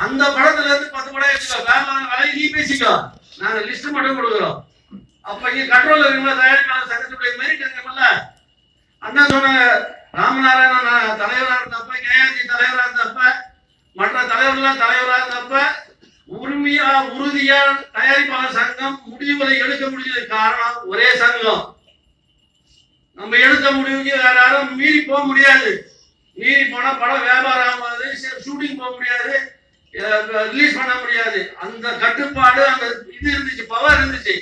அந்த படத்துல இருந்து பத்து படம் எடுத்துக்கோ வியாபாரம் விலை நீ பேசிக்கோ நாங்க லிஸ்ட் மட்டும் கொடுக்குறோம். அப்ப இங்க கண்ட்ரோல் இருக்குங்களா தயாரிப்பாளர் சங்கத்துடைய மெரிட் இருக்குல்ல அண்ணா சொன்னாங்க ராமநாராயணன் நான் தலைவரா இருந்தப்ப கேஆர்ஜி தலைவரா இருந்தப்ப மற்ற தலைவர்லாம் தலைவரா இருந்தப்ப உரிமையா உறுதியா தயாரிப்பாளர் சங்கம் முடிவுகளை எடுக்க முடிஞ்சது காரணம் ஒரே சங்கம். நம்ம எடுத்த முடிவுக்கு வேற யாரும் மீறி போக முடியாது. மீறி போனா படம் வியாபாரம் ஆகாது ஷூட்டிங் போக முடியாது. ரிலீஸ் பண்ண முடியாது. அந்த கட்டுப்பாடு அந்த இது இருந்துச்சு பவர் இருந்துச்சு.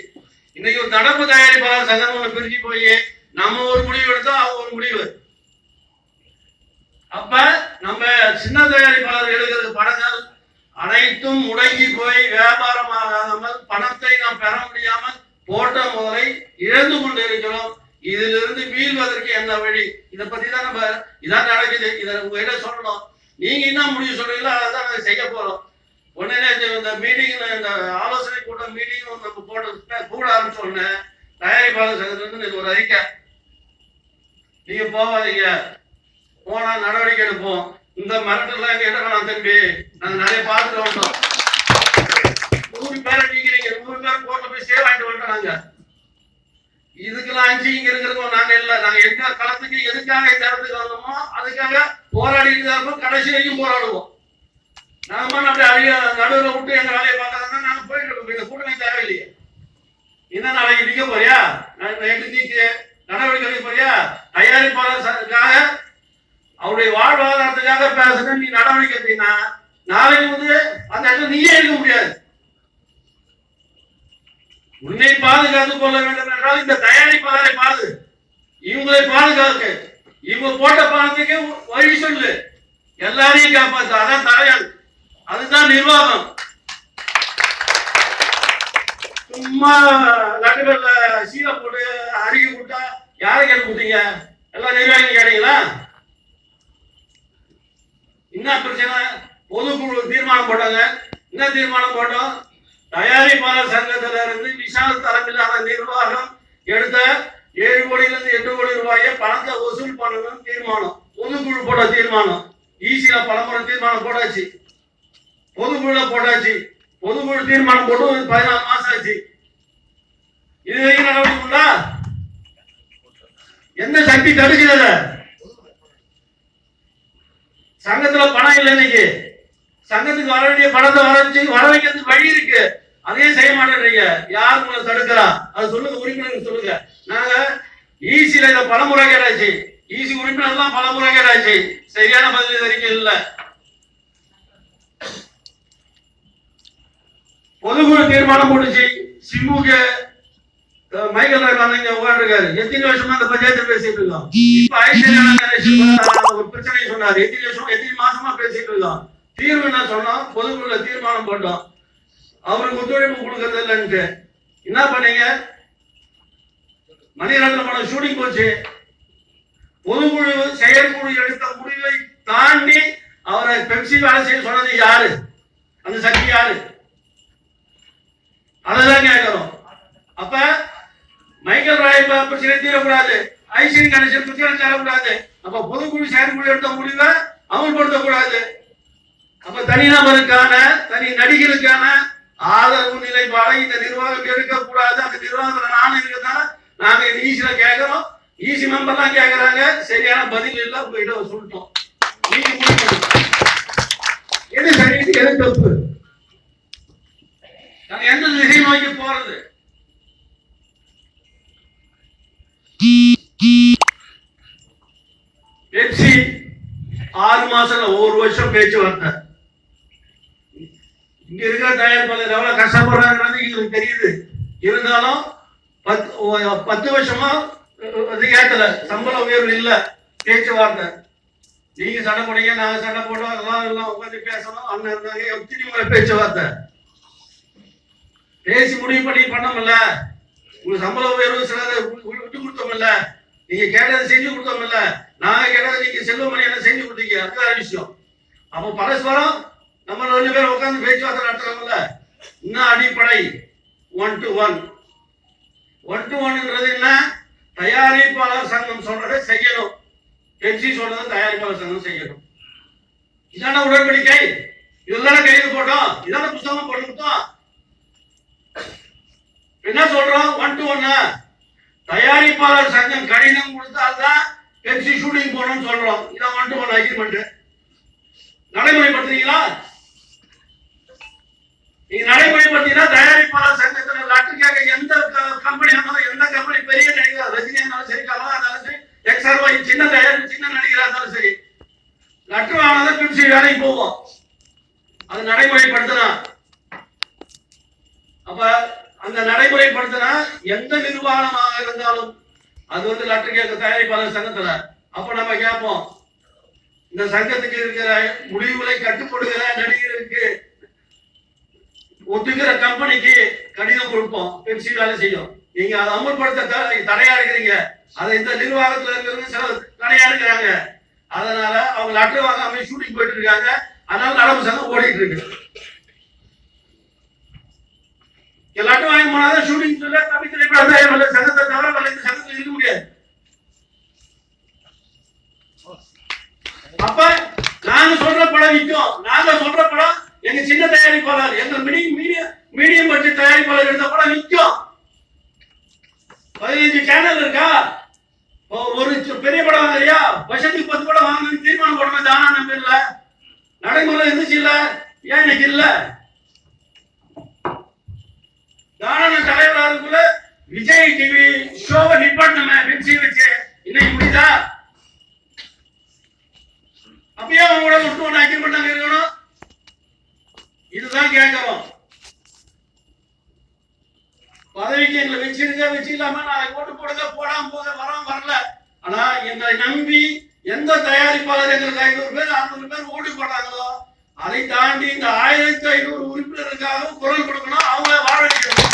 இன்னைக்கு ஒரு தடப்பு தயாரிப்பாளர் சங்கம் பிரிஞ்சு போய் நம்ம ஒரு முடிவு எடுத்தோம் அவங்க ஒரு முடிவு. அப்ப நம்ம சின்ன தயாரிப்பாளர் எழுதுகிற படங்கள் அனைத்தும் முடங்கி போய் வியாபாரமாகாமல் பணத்தை நாம் பெற முடியாமல் போட்ட முதலை இழந்து கொண்டு இருக்கிறோம். இதிலிருந்து மீள்வதற்கு என்ன வழி? இதை பத்தி தான் நம்ம இதான் நடக்குது. இதை உங்ககிட்ட சொல்லணும். நீங்க என்ன முடிவு சொல்றீங்களோ அதை செய்ய போறோம். உடனே இந்த- மீட்டிங்ல இந்த ஆலோசனை கூட்டம் மீட்டிங் நம்ம போட்டு கூட ஆரம்பிச்ச உடனே தயாரிப்பாளர் சங்கத்துல இது ஒரு அறிக்கை. நீங்க போவாதீங்க போனா நடவடிக்கை எடுப்போம். இந்த மிரட்டெல்லாம் எங்க எடுக்கலாம் தம்பி. நாங்க நிறைய பார்த்துட்டு வந்தோம். நூறு பேரை நீங்கிறீங்க நூறு பேர் கோர்ட்ல போய் சேவ் வாங்கிட்டு வந்துட்டோம் நாங்க. இதுக்கெல்லாம் அஞ்சு இங்க இருக்கிறோம் நாங்க இல்ல. நாங்க எந்த களத்துக்கு எதுக்காக இந்த இடத்துக்கு வந்தோமோ அதுக்காக போராடிட்டு தான் இருப்போம் கடைசி வரைக்கும் போராடுவோம். நாம மட்டும் அப்படியே அழிய நடுவில் விட்டு எங்க வேலையை பார்க்கறதா நாங்க போயிட்டு இருக்கோம். இந்த கூட்டணி தேவையில்லையே. என்ன நாளைக்கு நிக்க போறியா? நான் நைட்டு நீக்கு நடவடிக்கை எடுக்க போறியா? தயாரிப்பாளர் அவருடைய வாழ்வாதாரத்துக்காக பேசுன நீ நடவடிக்கை எடுத்தீங்கன்னா நாளைக்கு வந்து அந்த இடத்துல நீயே எடுக்க முடியாது. உன்னை பாதுகாத்துக் கொள்ள வேண்டும் என்றால் இந்த தயாரிப்பாளரை பாது. இவங்களை பாதுகாக்க. இவங்க போட்ட பணத்துக்கு வழி சொல்லு. எல்லாரையும் காப்பாத்து. அதான் தலையாள் அதுதான் நிர்வாகம். சும்மா நடுவில் சீலை போட்டு அறிக்கை விட்டா யாரை கேட்டு கொடுத்தீங்க? எல்லாம் நிர்வாகி கேட்டீங்களா? என்ன பிரச்சனை? பொதுக்குழு தீர்மானம் போட்டாங்க. என்ன தீர்மானம் போட்டோம்? தயாரிப்பாளர் சங்கத்துல இருந்து விஷால் தலைமையிலான நிர்வாகம் எடுத்த ஏழு கோடியில இருந்து எட்டு கோடி ரூபாயை பணத்தை வசூல் பண்ணணும் தீர்மானம். பொதுக்குழு போட்ட தீர்மானம். ஈசியில பலமுறை தீர்மானம் போட்டாச்சு. பொதுக்குழுல போட்டாச்சு. பொதுக்குழு தீர்மானம் போட்டு ஒரு பதினாலு மாசம் ஆச்சு. இது வரைக்கும் நடவடிக்கை உண்டா? எந்த சக்தி தடுக்கிறத சங்கத்துல பணம் இல்லை இன்னைக்கு. சங்கத்துக்கு வர வேண்டிய பணத்தை வர வச்சு வர வைக்கிறதுக்கு வழி இருக்கு. அதையும் செய்ய மாட்டேன்றீங்க யார் உங்களை தடுக்கிறா? அதை சொல்லுங்க உறுப்பினர் சொல்லுங்க. நாங்க ஈசியில இதை பல முறை கேட்டாச்சு. ஈசி உறுப்பினர் எல்லாம் பல முறை கேட்டாச்சு. சரியான பதில் வரைக்கும் இல்ல. பொதுக்குழு தீர்மானம் போட்டுச்சு. சிம்முக்கு அஹ், மைக்கேல் ராகவன் இங்க உட்காந்துருக்காரு எத்தனை வருஷமா அந்த பஞ்சாயத்து பேசிட்டு இருக்கோம்? இப்ப ஐஸ்வர்யா ஒரு பிரச்சனையை சொன்னாரு. எத்தனை வருஷம் எத்தனை மாசமா பேசிட்டு இருக்கோம்? தீர்வு என்ன சொன்னோம்? பொதுக்குழுல தீர்மானம் போட்டோம். அவருக்கு ஒத்துழைப்பு கொடுக்கறது இல்லைன்ட்டு என்ன பண்ணீங்க? மணிரத்ன படம் ஷூட்டிங் போச்சு. பொதுக்குழு செயற்குழு எடுத்த முடிவை தாண்டி அவரை பெப்சி வேலை செய்ய சொன்னது யாரு? அந்த சக்தி யாரு? அதான் கேட்கிறோம் அப்ப மைக்கேல் ராய் பிரச்சனை தீரக்கூடாது. ஐஸ்வரி கணேசன் பிரச்சனை தரக்கூடாது. அப்ப பொதுக்குழு செயற்குழு எடுத்த முடிவை அமல்படுத்தக்கூடாது. அப்ப தனிநபருக்கான தனி நடிகருக்கான ஆதரவு நிலைப்பாடை இந்த நிர்வாகம் எடுக்கக்கூடாது. அந்த நிர்வாகத்துல நானும் இருக்கதான நாங்க இது ஈஸியா கேட்கிறோம் ஈசி மெம்பர்லாம் கேட்கறாங்க சரியான பதில் இல்ல. உங்ககிட்ட சொல்லிட்டோம். எது சரி? எது தப்பு? நாங்க எந்த திசை நோக்கி போறது? பெப்சி ஆறு மாசம் ஒரு வருஷம் பேச்சுவார்த்தை இங்க இருக்கிற தயாரிப்பாளர் எவ்வளவு கஷ்டப்படுறாங்கிறது எங்களுக்கு தெரியுது. இருந்தாலும் பத்து பத்து வருஷமா அஹ், அது ஏத்தல. சம்பள உயர்வு இல்ல. பேச்சுவார்த்தை. நீங்க சண்டை போடுங்க நாங்க சண்டை போட்டோம் எல்லாம் எல்லாம் உட்காந்து பேசணும். அண்ணன் இருந்தாங்க எத்தனை முறை பேச்சுவார்த்தை? பேசி முடிவு பண்ணி பண்ணமில்ல உங்களுக்கு சம்பள உயர்வு சில விட்டு கொடுத்தோம்ல. நீங்க கேட்டதை செஞ்சு கொடுத்தோம்ல. நாங்க கேட்டதை நீங்க செல்வமணி என்ன செஞ்சு கொடுத்தீங்க. அதுதான் விஷயம். அப்போ பரஸ்பரம் நம்ம ரெண்டு பேரும் உட்காந்து பேச்சுவார்த்தை நடத்துறோம்ல இன்னும் அடிப்படை? One to one one to ஒன்ன்றது என்ன? தயாரிப்பாளர் சங்கம் சொல்றதை செய்யணும். பெப்சி சொல்றதை தயாரிப்பாளர் சங்கம் செய்யணும். இதான உடன்படிக்கை? இதுதானே கையில் போட்டோம். இதான புத்தகம் போட்டு கொடுத்தோம். என்ன சொல்றோம்? ஒன் டு ஒன்னு தயாரிப்பாளர் சங்கம் கடிதம் கொடுத்தால்தான் பெப்சி ஷூட்டிங் போகணும்னு சொல்றோம். இதான் ஒன் டு ஒன் அக்ரிமெண்ட் நடைமுறைப்படுத்துறீங்களா? நீங்க நடைமுறைப்படுத்தீங்கன்னா தயாரிப்பாளர் சங்கத்துல லட்டுக்காக எந்த கம்பெனி இருந்தாலும் எந்த கம்பெனி பெரிய நடிகர் ரஜினி இருந்தாலும் சரி கமலா இருந்தாலும் சரி எக்ஸ்ஆர் சின்ன தயாரிப்பு சின்ன நடிகரா இருந்தாலும் சரி லட்டு ஆனாலும் பிப்சி வேலைக்கு போவோம். அது நடைமுறைப்படுத்தினா. அப்ப அந்த நடைமுறைப்படுத்தினா எந்த நிர்வாகமாக இருந்தாலும் அது வந்து லட்டு கேட்க தயாரிப்பாளர் சங்கத்துல. அப்ப நம்ம கேட்போம் இந்த சங்கத்துக்கு இருக்கிற முடிவுகளை கட்டுப்படுகிற நடிகருக்கு ஒத்துக்கிற கம்பெனிக்கு கடிதம் கொடுப்போம். பெப்சி வேலை செய்யும். நீங்க அதை அமல்படுத்த தடையா இருக்கிறீங்க. அதை இந்த நிர்வாகத்துல இருக்கிறவங்க சில தடையா இருக்கிறாங்க. அதனால அவங்க லெட்டர் வாங்காம ஷூட்டிங் போயிட்டு இருக்காங்க. அதனால நடப்பு சங்கம் ஓடிட்டு இருக்கு. எல்லாட்டும் வாங்கி போனாதான் ஷூட்டிங் சொல்ல தமிழ் திரைப்பட வரல சங்கத்தை தவிர வரல இந்த சங்கத்தில் இருக்க முடியாது. அப்ப நாங்க சொல்ற படம் விற்கும். நாங்க சொல்ற படம் எங்க சின்ன தயாரிப்பாளர் எங்க மீடியம் மீடியம் மீடியம் பட்ஜெட் தயாரிப்பாளர் எடுத்த படம் நிற்கும் பதினஞ்சு சேனல் இருக்கா? ஒரு பெரிய படம் வாங்குறியா? வருஷத்துக்கு பத்து படம் வாங்கணும்னு தீர்மானம் போடணும் தானா நம்ம இல்ல. நடைமுறை இருந்துச்சு இல்ல. ஏன் இன்னைக்கு இல்ல? தாராள தலைவராக இருக்குள்ள விஜய் டிவி ஷோவை நிப்பாட்டணுமே வெப்சி வச்சு. இன்னைக்கு முடியுதா? அப்பயே அவங்க கூட விட்டு ஒன்று அக்ரிமெண்ட் பண்ணாங்க இருக்கணும். இதுதான் கேட்கிறோம். பதவிக்கு எங்களை வச்சிருங்க வச்சுக்கலாமா நாளைக்கு ஓட்டு போடுங்க போடாம போக வரோம் வரல. ஆனா எங்களை நம்பி எந்த தயாரிப்பாளர் எங்களுக்கு ஐநூறு பேர் அறுநூறு பேர் ஓட்டு போடுறாங்களோ அதை தாண்டி இந்த ஆயிரத்தி ஐநூறு உறுப்பினருக்காகவும் குரல் கொடுக்கணும் அவங்கள வாழ வைக்கணும்.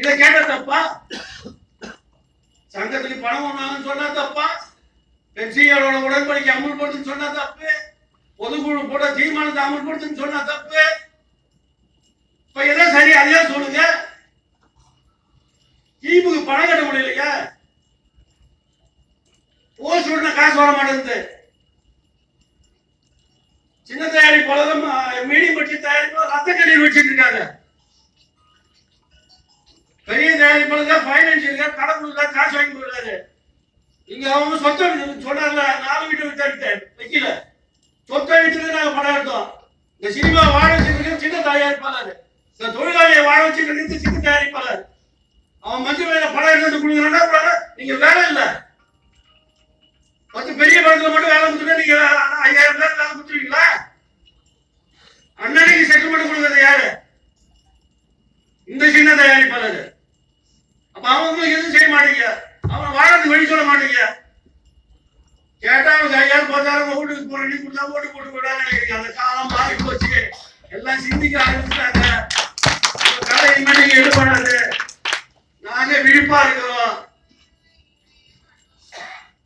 இதை கேட்ட தப்பா? சங்கத்துக்கு பணம் ஒண்ணாங்கன்னு சொன்னா தப்பா? பெப்சியோட உடன்படிக்கை அமுல்படுத்துன்னு சொன்னா தப்பு? பொதுக்குழு கூட தீர்மானத்தை அமல்படுத்துன்னு சொன்னா தப்பு. இப்ப எதை சரி அதையா சொல்லுங்க. தீபுக்கு பணம் கட்ட முடியலையா. போஸ்ட் உடனே காசு வர மாட்டேங்குது. சின்ன தயாரிப்பாளரும் மீடியம் பட்ஜெட் தயாரிப்பு ரத்த கண்ணீர் வச்சுட்டு இருக்காங்க. பெரிய தயாரிப்பாளர் பைனான்சியல் கடன் கொடுத்தா காசு வாங்கி போயிருக்காரு இங்க அவங்க சொத்தம் சொன்னார்ல நாலு வீட்டு வித்தாடிட்டேன் வைக்கல. சொத்தை வித்துட்டு நாங்க படம் எடுத்தோம். இந்த சினிமா வாழ வச்சிருக்க சின்ன தயாரிப்பாளர். இந்த தொழிலாளியை வாழ வச்சிருக்கிறது சின்ன தயாரிப்பாளர். அவன் மஞ்சள் வேலை படம் எடுத்து கொடுக்குறான்னா நீங்க வேலை இல்லை. பத்து பெரிய படத்துல மட்டும் வேலை கொடுத்துட்டு நீங்க ஐயாயிரம் பேர் வேலை கொடுத்துருவீங்களா? அண்ணனுக்கு செட்டில்மெண்ட் கொடுக்கறது யாரு? இந்த சின்ன தயாரிப்பாளர். அப்ப அவங்க எதுவும் செய்ய மாட்டீங்க. அவன் வாழறதுக்கு வழி சொல்ல மாட்டீங்க. கேட்டா அவங்க ஐயாயிரம் பத்தாயிரம் வீட்டுக்கு போற நீ கொடுத்தா ஓட்டு போட்டு போடான்னு அந்த காலம் மாறி போச்சு. எல்லாம் சிந்திக்க ஆரம்பிச்சுட்டாங்க. உங்க கதை இனிமே நீங்க எடுப்பாடாது நாங்க விழிப்பா இருக்கிறோம்.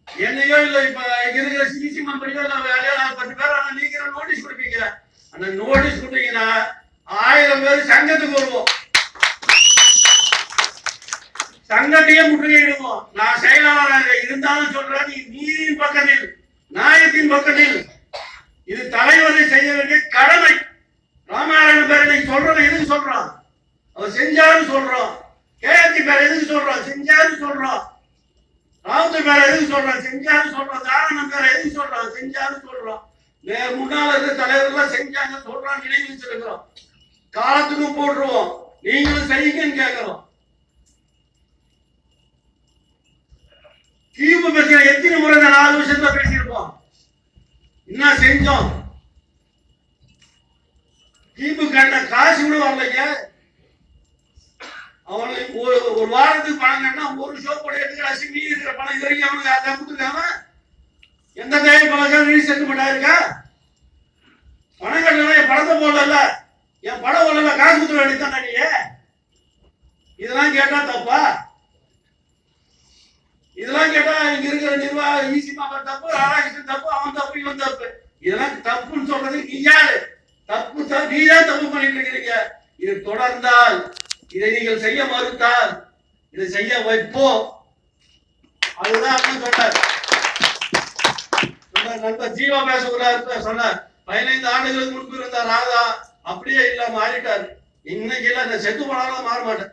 என்னையோ இல்ல இப்ப இங்க இருக்கிற சிசி மெம்பரையோ இல்ல வேலையோ நான் பத்து பேர் ஆனா நீங்க நோட்டீஸ் கொடுப்பீங்க? அந்த நோட்டீஸ் கொடுத்தீங்கன்னா ஆயிரம் பேர் சங்கத்துக்கு வருவோம். தங்கத்தையே முற்றுகையிடுவோம் நான் செயலாளராக இருந்தாலும் சொல்றேன் நீ நீதியின் பக்கத்தில் நியாயத்தின் பக்கத்தில் இது தலைவரை செய்ய வேண்டிய கடமை. ராமாயணன் பேர் நீ சொல்றோம் எதுக்கு சொல்றோம் அவர் செஞ்சாருன்னு சொல்றோம் கேஎத்தி பேர் எதுக்கு சொல்றோம் செஞ்சாருன்னு சொல்றோம் ராவுத்து பேர் எதுக்கு சொல்றோம் செஞ்சாருன்னு சொல்றோம் தாராளம் பேர் எதுக்கு சொல்றோம் செஞ்சாருன்னு சொல்றோம் நேர் முன்னால இருக்க தலைவர்கள் செஞ்சாங்க சொல்றான் நினைவு வச்சிருக்கிறோம். காலத்துக்கும் போட்டுருவோம். நீங்களும் செய்யுங்கன்னு கேட்கிறோம். தீர்ப்பு பிரச்சனை எத்தனை முறை இந்த நாலு வருஷத்துல பேசியிருப்போம் என்ன செஞ்சோம்? தீர்ப்பு கண்ட காசு கூட வரலைங்க அவனுக்கு ஒரு ஒரு வாரத்துக்கு பணம் கட்டினா ஒரு ஷோ போட எடுத்துக்கிறாச்சு மீதி இருக்கிற பணம் இது வரைக்கும் அவனுக்கு அதை கொடுத்துருக்காம எந்த தேவை பணம் ரீ செட்டில்மெண்ட் ஆயிருக்கா பணம் கட்டணும் என் படத்தை போடல. என் படம் போடல காசு கொடுத்துட வேண்டியதானே நீ? இதெல்லாம் கேட்டா தப்பா? இதெல்லாம் கேட்டா இங்க இருக்கிற நிர்வாக ஈசி மாமன் தப்பு ராதாகிருஷ்ணன் தப்பு அவன் தப்பு இவன் தப்பு. இதெல்லாம் தப்புன்னு சொல்றது நீ யாரு? தப்பு நீ தான் தப்பு பண்ணிட்டு இருக்கிறீங்க. இது தொடர்ந்தால் இதை நீங்கள் செய்ய மறுத்தால் இதை செய்ய வைப்போம். அதுதான் அண்ணன் சொன்னார். இந்த நண்பர் ஜீவா பேசுகிறார் சொன்னார். பதினைந்து ஆண்டுகளுக்கு முன்பு இருந்த ராதா. அப்படியே இல்ல மாறிட்டார். இன்னைக்கு இல்ல இந்த செத்து போனாலும் மாற மாட்டேன்.